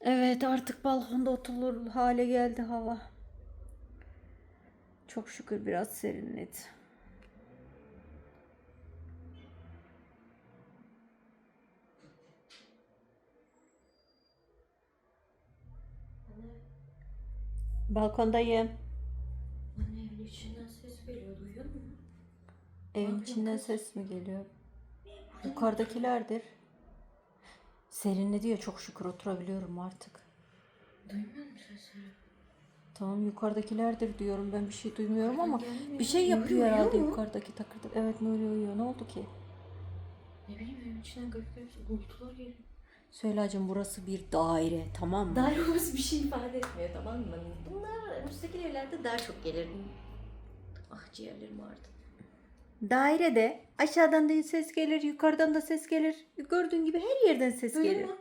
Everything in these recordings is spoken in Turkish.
Evet artık balkonda oturulur hale geldi hava. Çok şükür biraz serinledi. Balkondayım. Anne evin içinden ses geliyor duyuyor musun? Evin Bak, içinden ses mi geliyor? Yukarıdakilerdir. Serinledi ya çok şükür oturabiliyorum artık. Duymuyor musun sesleri? Tamam yukarıdakilerdir diyorum ben bir şey duymuyorum ama gelmiyor. bir şey Nuri yapıyor uyuyor herhalde mu? yukarıdaki takırdı. Evet Nuri uyuyor ne oldu ki? Ne bileyim evin içinden garip garip uğultular geliyor. Söyleyeceğim burası bir daire tamam mı? Dairemiz bir şey ifade etmiyor tamam mı? Bunlar müstakil evlerde daha çok gelir. Ah ciğerlerim ağrıdı. Dairede aşağıdan da ses gelir yukarıdan da ses gelir. Gördüğün gibi her yerden ses Duydun gelir. mu?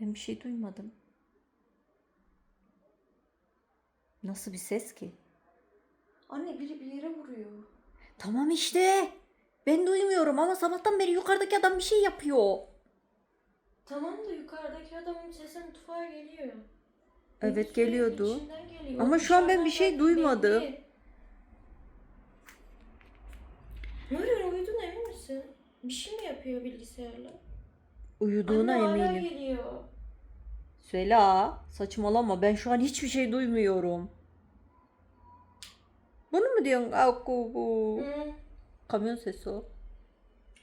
Ben bir şey duymadım. Nasıl bir ses ki? Anne biri bir yere vuruyor. Tamam işte. Ben duymuyorum ama sabahtan beri yukarıdaki adam bir şey yapıyor. Tamam da yukarıdaki adamın sesi mutfağa geliyor. Evet, geliyordu. geliyor. Ama şu an ben bir şey duymadım. belli. Nuri uyudun emin misin? Bir şey mi yapıyor bilgisayarla? Uyuduğuna Anne hala eminim. geliyor. Sela saçmalama ben şu an hiçbir şey duymuyorum. Bunu mu diyorsun? Aku bu. Hı. Kamyon sesi o.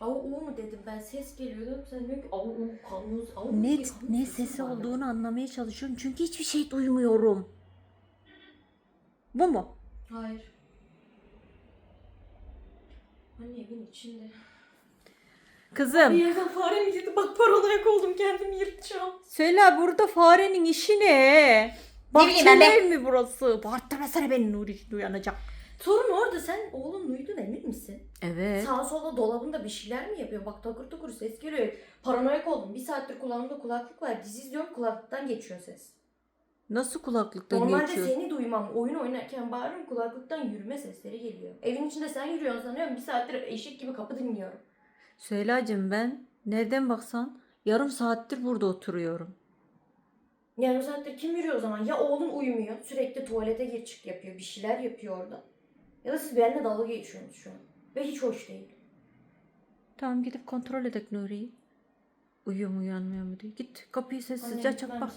Av o mu dedim ben ses geliyordu. Sen diyorsun ki av o kamyon Ne, diye kamyon ne sesi sesi var. olduğunu anlamaya çalışıyorum çünkü hiçbir şey duymuyorum. Bu mu? Hayır. Anne evin içinde. Bir Kızım yerden fare mi girdi? Bak paranoyak oldum kendimi yırtacağım. söyle burada farenin işi ne? bileyim ben be. Bahçeli ev mi burası? Bağırtmasana beni Nuri uyanacak. Sorun orada sen oğlun uyudun emin misin? Evet. Sağa sola dolabında bir şeyler mi yapıyor? Bak takır takır ses geliyor. Paranoyak oldum. Bir saattir kulağımda kulaklık var. Dizi izliyorum kulaklıktan geçiyor ses. Nasıl kulaklıktan Normalde geçiyor? seni duymam. Oyun oynarken bağırırım kulaklıktan yürüme sesleri geliyor. Evin içinde sen yürüyorsun sanıyorum. Bir saattir eşek gibi kapı dinliyorum. Söyleyeceğim ben nereden baksan yarım saattir burada oturuyorum. O saattir kim yürüyor o zaman? Ya oğlun uyumuyor. Sürekli tuvalete gir çık yapıyor. Bir şeyler yapıyor orada. Ya da siz benimle dalga geçiyorsunuz şu an. Ve hiç hoş değil. Tamam gidip kontrol edek Nuri'yi. Uyuyor mu uyanmıyor mu diye. Git kapıyı sessizce aç bak.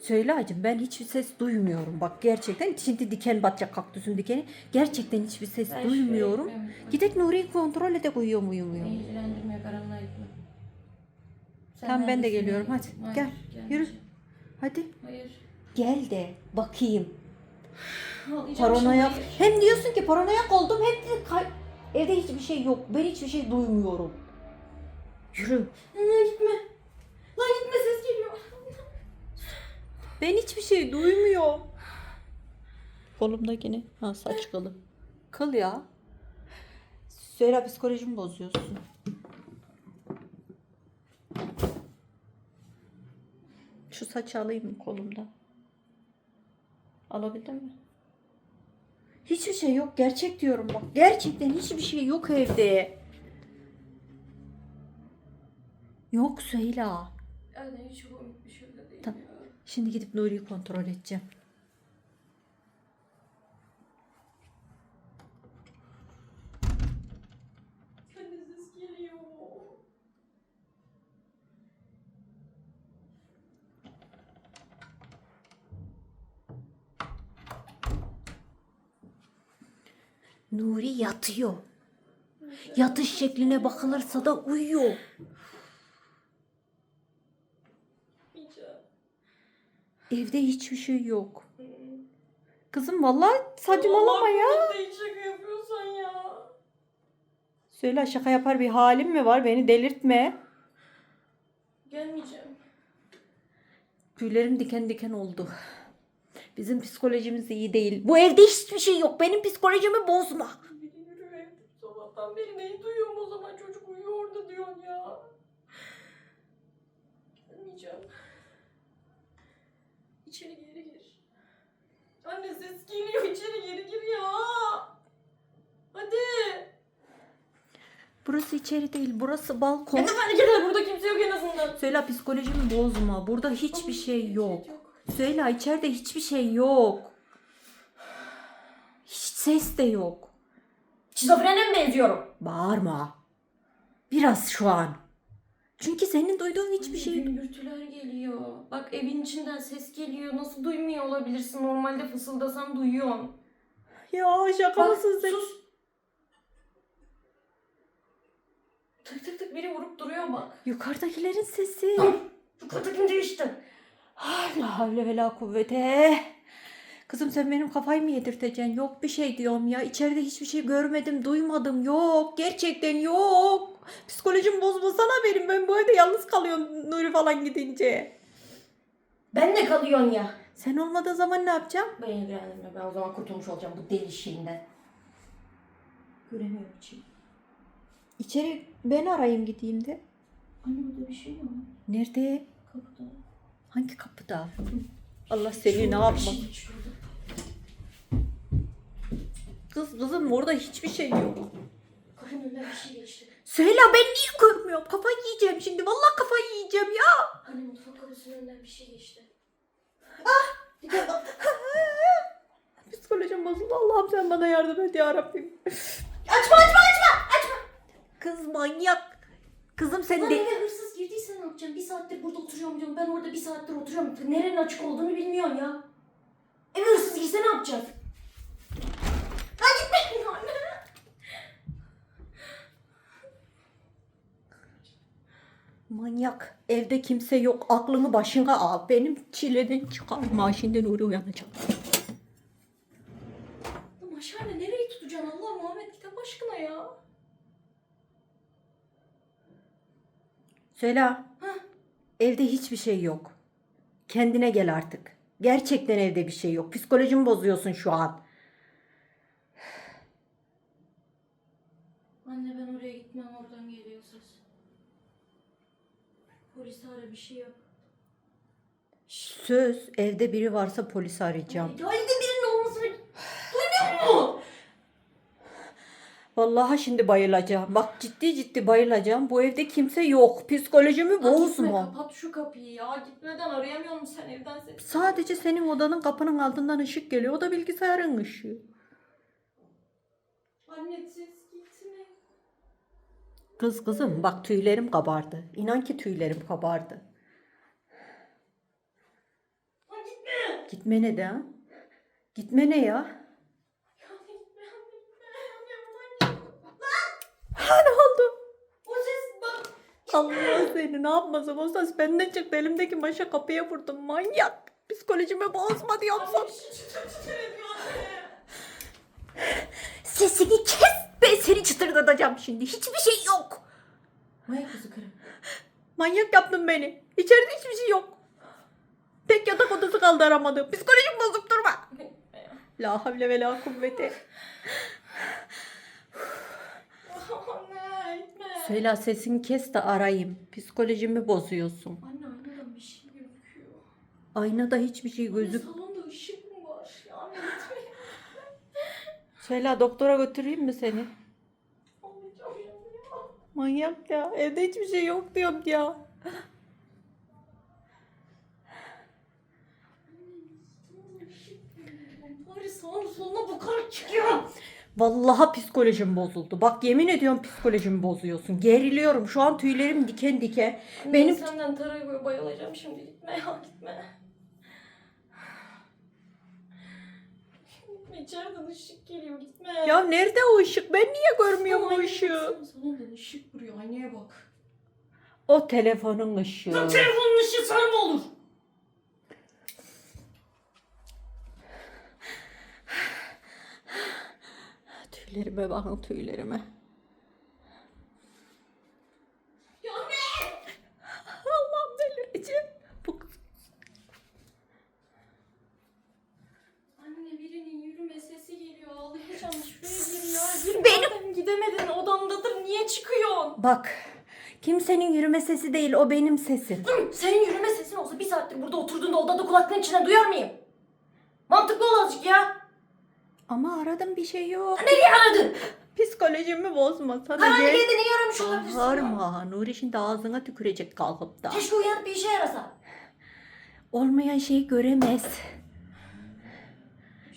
Söyle hacım ben hiçbir ses duymuyorum. Bak gerçekten şimdi diken batacak kaktüsün dikeni. Gerçekten hiçbir ses duymuyorum. Gidek Nuri'yi kontrol edek uyuyor mu uyumuyor mu? ilgilendirmiyor karanlığa gitme. Sen Tamam, ben de neredesin? geliyorum. Hadi, Hayır, gel, gelmeyeceğim. yürü. Hadi Hayır. gel de bakayım. Ağlayacağım Paranoyak. şimdi. Hem diyorsun ki paranoyak oldum hem de kay- evde hiçbir şey yok. Ben hiçbir şey duymuyorum. Yürü. Lan gitme. Lan gitme ses geliyor. Ben hiçbir şey duymuyorum. Kolumdakini. Ha saç kılı. Kıl ya. Söyle psikolojimi bozuyorsun. Şu saçı alayım mı kolumda? Alabildin mi? Hiçbir şey yok. Gerçek diyorum bak. Gerçekten hiçbir şey yok evde. Yok Süheyla. Yani hiç komik bir şey de değil Tamam. ya. Şimdi gidip Nuri'yi kontrol edeceğim. Geliyor. Nuri yatıyor. Yatış şekline bakılırsa da uyuyor. Yiyeceğim. Evde hiçbir şey yok. Kızım vallahi saçmalama ya. Billahi şaka yapıyorsan ya. Söyle şaka yapar bir halim mi var? Beni delirtme. Gelmeyeceğim. Tüylerim diken diken oldu. Bizim psikolojimiz iyi değil. Bu evde hiçbir şey yok. Benim psikolojimi bozma. Biri yürüyor evde. Sabahtan beri neyi duyuyorum o zaman çocuk uyuyor orada diyorsun ya. Gelmeyeceğim. İçeri geri gir. Anne ses geliyor içeri geri gir ya. Hadi. Burası içeri değil. Burası balkon. Ne fark eder burada kimse yok en azından. Söyle psikolojimi bozma. Burada hiçbir şey yok. Söyle içeride hiçbir şey yok. Hiç ses de yok. Şizofrene mi benziyorum? Bağırma. Biraz şu an. Çünkü senin duyduğun hiçbir şey yok. Gümbürtüler geliyor. Bak evin içinden ses geliyor. Nasıl duymuyor olabilirsin? Normalde fısıldasam duyuyorsun. Ya şaka Bak mısın sen? sus. Tık tık tık biri vurup duruyor bak. Yukarıdakilerin sesi. Şu katı kim değişti? La havle ve la kuvvete. Kızım sen benim kafayı mı yedirteceksin? Yok bir şey diyorum ya. İçeride hiçbir şey görmedim, duymadım. Yok. Gerçekten yok. Psikolojim bozmasana benim. Ben bu evde yalnız kalıyorum Nuri falan gidince. Ben de kalıyorsun ya. Sen olmadığı zaman ne yapacağım? Ben ilgilenmiyorum. Ben o zaman kurtulmuş olacağım bu deli şeyinden. Göremiyorum içi. İçeri ben arayayım gideyim de. Anne burada bir şey yok. Nerede? Kapıda. Hangi kapıda? Allah seni ne yapma. Şey. Kız kızım orada hiçbir şey yok. Kapının önünden bir şey geçti. Söyle ben niye görmüyorum? Kafayı yiyeceğim şimdi. Vallahi kafayı yiyeceğim ya. Anne mutfak kapısının önünden bir şey geçti. Psikolojim bozuldu. Allah'ım sen bana yardım et ya Rabbim. Açma açma açma açma. Kız manyak. Kızım sen Lan de... eve hırsız girdiyse ne yapacaksın? Bir saattir burada oturuyorum diyorum. Ben orada bir saattir oturuyorum. Nerenin açık olduğunu bilmiyorsun ya. Eve hırsız girse ne yapacağız? Lan gitme anne. Manyak. Evde kimse yok. Aklını başına al. Benim çileden çıkarma. Şimdi Nuri uyanacak. Lan aşağıda nereyi tutacaksın Allah Muhammed kitap aşkına ya. Söyle. Evde hiçbir şey yok. Kendine gel artık. Gerçekten evde bir şey yok. Psikolojimi bozuyorsun şu an. Anne ben oraya gitmem oradan geliyor ses. Polis ara bir şey yap. Söz evde biri varsa polisi arayacağım. Ya evde birinin olmasını duymuyor musun? Vallahi şimdi bayılacağım. Bak ciddi ciddi bayılacağım. Bu evde kimse yok. Psikolojimi Lan gitme, bozma. kapat şu kapıyı ya. Gitmeden arayamıyor musun sen evden seni? Sadece senin odanın kapının altından ışık geliyor. O da bilgisayarın ışığı. Anne siz gitme. Kız kızım bak tüylerim kabardı. İnan ki tüylerim kabardı. Gitme. Gitme ne de ha? Gitme ne ya? Ha ne oldu? O ses bak. Allah seni ne yapmasın o ses benden çıktı. Elimdeki maşa kapıya vurdum manyak. Psikolojimi bozma diyorum sana. Sesini kes. Ben seni çıtırdatacağım şimdi. Hiçbir şey yok. Manyak kızı karım. Manyak yaptın beni. İçeride hiçbir şey yok. Tek yatak odası kaldı aramadım. Psikolojim bozuk durma. La havle ve la kuvvete. Söyle sesini kes de arayayım. Psikolojimi bozuyorsun. Anne aynadan bir şey gözüküyor. Aynada hiçbir şey gözük. salonda ışık mı var? Ya anne gitme. Söyle doktora götüreyim mi seni? Manyak ya. Evde hiçbir şey yok diyorum ya. Bari sağına soluna bakarak çıkıyor. Vallahi psikolojim bozuldu. Bak yemin ediyorum psikolojimi bozuyorsun. Geriliyorum. Şu an tüylerim diken diken. Benim Benim senden taraya bayılacağım şimdi gitme ya gitme. Gitme içeriden ışık geliyor gitme. ya nerede o ışık? Ben niye görmüyorum o ışığı? Salondan ışık vuruyor aynaya bak. O telefonun ışığı. Lan telefonun ışığı sana mı olur? Tüylerime bakın tüylerime. Ya ne? Allah'ım delireceğim. Bu kız- Anne birinin yürüme sesi geliyor ağlayacağım şuraya gir ya gir Gidemedin odamdadır niye çıkıyorsun? Bak kimsenin yürüme sesi değil o benim sesim. Hı, Senin yürüme sesin olsa bir saattir burada oturduğunda odada kulaklığın içine duyar mıyım? Mantıklı ol azıcık ya. Ama aradım bir şey yok. Nereye aradın? Psikolojimi bozma. Sana Karanlık evde neyi aramış olabilirsin? ya? Bağırma. Nuri şimdi ağzına tükürecek kalkıp da. Keşke uyanıp bir işe yarasa. Olmayan şeyi göremez.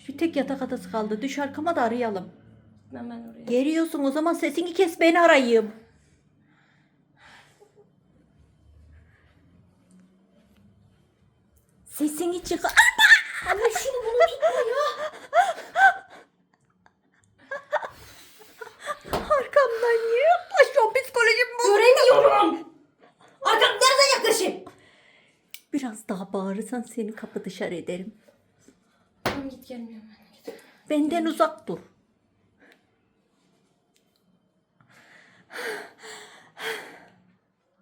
Bir tek yatak adası kaldı. Düş arkama da arayalım. Ben ben oraya. Geliyorsun o zaman sesini kes beni arayayım. Sesini çık. Anne şunu bunu tutma ya. Arkamdan niye yaklaşıyorsun? Psikolojim bu. Göremiyorum. Arkam nereden yaklaşayım? Biraz daha bağırırsan seni kapı dışarı ederim. Tamam git gelmiyorum ben. Benden uzak dur.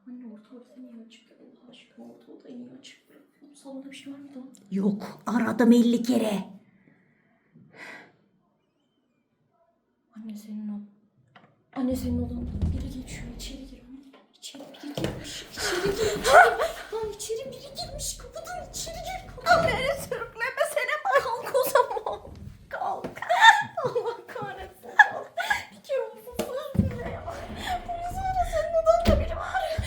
Anne orta odada niye açık? Allah aşkına orta odayı niye açık bırakıyorsun? Salonda bir şey var mı da? Yok aradım 50 kere. Anne senin o. Anne senin odan biri geçiyor. İçeri gir anne. İçeri biri girmiş. İçeri girmiş. Lan içeri biri girmiş. Kapıdan içeri gir. Kapıdan nereye sürükleme sene bak. Kalk o zaman. Kalk. Allah kahretsin. Kalk. Bir kere olsun söz dinle ya. Polis ara senin odanda biri var.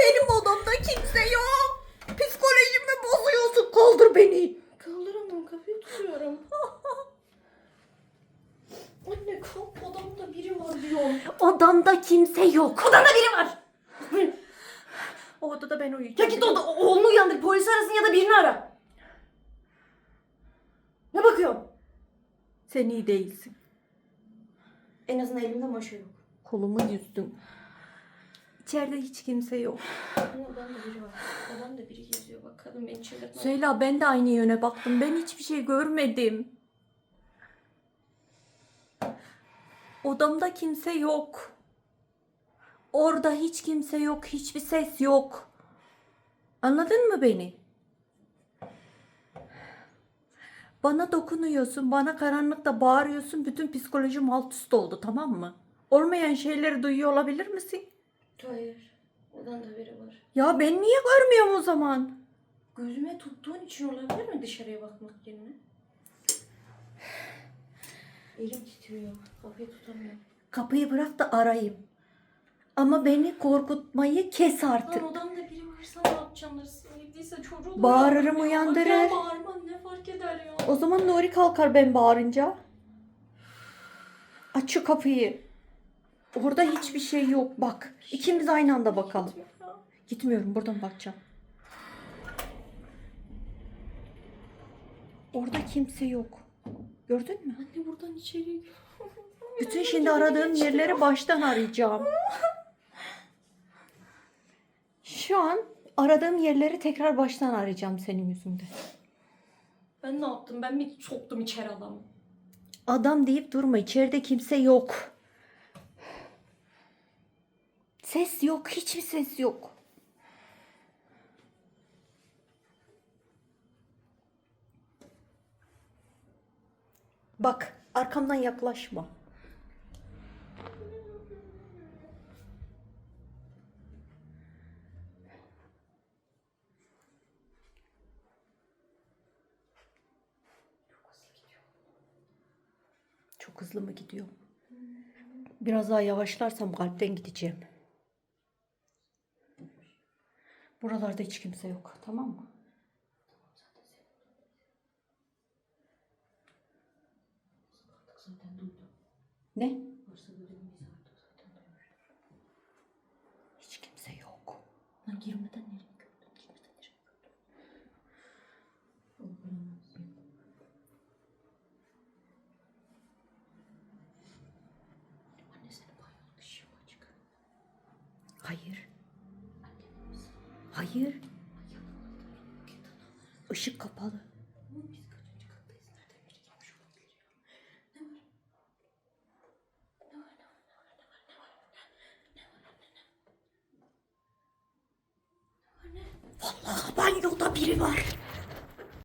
Benim odamda kimse yok. Psikolojimi bozuyorsun. Kaldır beni. Kaldıramam kapıyı tutuyorum. Anne kalk odamda diyorum. Odamda kimse yok. Odanda biri var. O odada ben Ya uyuyacağım. git oda, oğlunu uyandır polis arasın ya da birini ara. Ne bakıyorsun? Sen iyi değilsin. En azından elimde maşa yok. Kolumu yüzdüm. İçeride hiç kimse yok. Odamda biri var. Odamda biri geziyor bak kadın beni çevirtme. Söyle ben de aynı yöne baktım. Ben hiçbir şey görmedim. Odamda kimse yok. Orada hiç kimse yok. Hiçbir ses yok. Anladın mı beni? Bana dokunuyorsun, bana karanlıkta bağırıyorsun. Bütün psikolojim alt üst oldu tamam mı? Olmayan şeyleri duyuyor olabilir misin? Hayır. Odamda biri var. Ya ben niye görmüyorum o zaman? Gözüme tuttuğun için olabilir mi dışarıya bakmak yerine? Elim titriyor. Kapıyı tutamıyorum. Kapıyı bırak da arayayım. Ama beni korkutmayı kes artık. Lan odamda biri varsa ne yapacağım? Hırsız girdiyse çocuğu Bağırırım, uyandırıyor. uyandırır. Ya bağırman ne fark eder ya? O zaman Nuri kalkar ben bağırınca. Aç şu kapıyı. Orada hiçbir şey yok. Bak. ikimiz aynı anda bakalım. Gitmiyorum. Buradan bakacağım. Orada kimse yok. Gördün mü? Anne buradan içeri. Bütün şimdi aradığım yerleri baştan arayacağım. Şu an aradığım yerleri tekrar baştan arayacağım senin yüzünden. Ben ne yaptım? Ben mi soktum içeri adamı? Adam deyip durma. içeride kimse yok. Ses yok. Hiçbir ses yok. Bak arkamdan yaklaşma. Çok hızlı mı gidiyor? Biraz daha yavaşlarsam kalpten gideceğim. Buralarda hiç kimse yok. Tamam mı? Ne? Hiç kimse yok. Lan girmeden nereye gördün? Girmeden nereye gördün? Anne senin banyonun ışığı mı açık? Hayır. Anne? Hayır. Işık kapalı.